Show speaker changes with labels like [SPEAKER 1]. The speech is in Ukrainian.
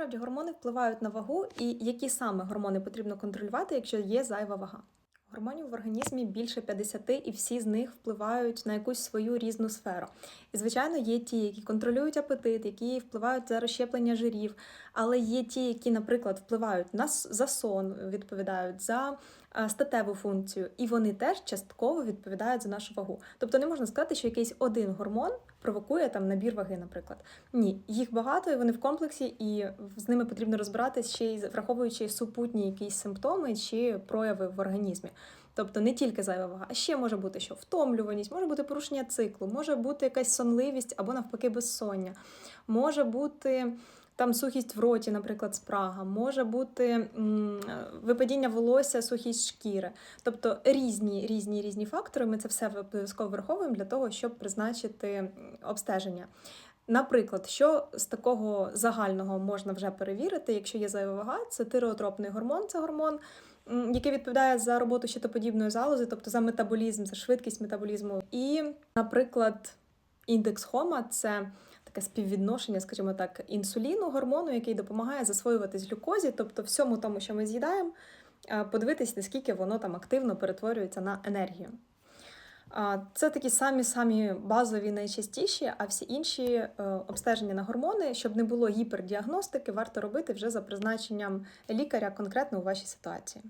[SPEAKER 1] Насправді гормони впливають на вагу, і які саме гормони потрібно контролювати, якщо є зайва вага. Гормонів в організмі більше 50, і всі з них впливають на якусь свою різну сферу. І, звичайно, є ті, які контролюють апетит, які впливають за розщеплення жирів, але є ті, які, наприклад, впливають на за сон, відповідають за статеву функцію, і вони теж частково відповідають за нашу вагу. Тобто не можна сказати, що якийсь один гормон провокує там набір ваги, наприклад. Ні, їх багато, і вони в комплексі, і з ними потрібно розбиратись ще й враховуючи супутні якісь симптоми чи прояви в організмі. Тобто не тільки зайва вага, а ще може бути що втомлюваність, може бути порушення циклу, може бути якась сонливість або навпаки безсоння, може бути. Там сухість в роті, наприклад, спрага, може бути випадіння волосся, сухість шкіри. Тобто різні різні різні фактори. Ми це все обов'язково враховуємо для того, щоб призначити обстеження. Наприклад, що з такого загального можна вже перевірити, якщо є зайва вага, це тиреотропний гормон, це гормон, який відповідає за роботу щитоподібної залози, тобто за метаболізм, за швидкість метаболізму. І, наприклад, індекс Хома це таке співвідношення, скажімо так, інсуліну, гормону, який допомагає засвоюватись глюкозі, тобто всьому тому, що ми з'їдаємо, подивитись, наскільки воно там активно перетворюється на енергію. Це такі самі самі базові, найчастіші, а всі інші е, обстеження на гормони, щоб не було гіпердіагностики, варто робити вже за призначенням лікаря конкретно у вашій ситуації.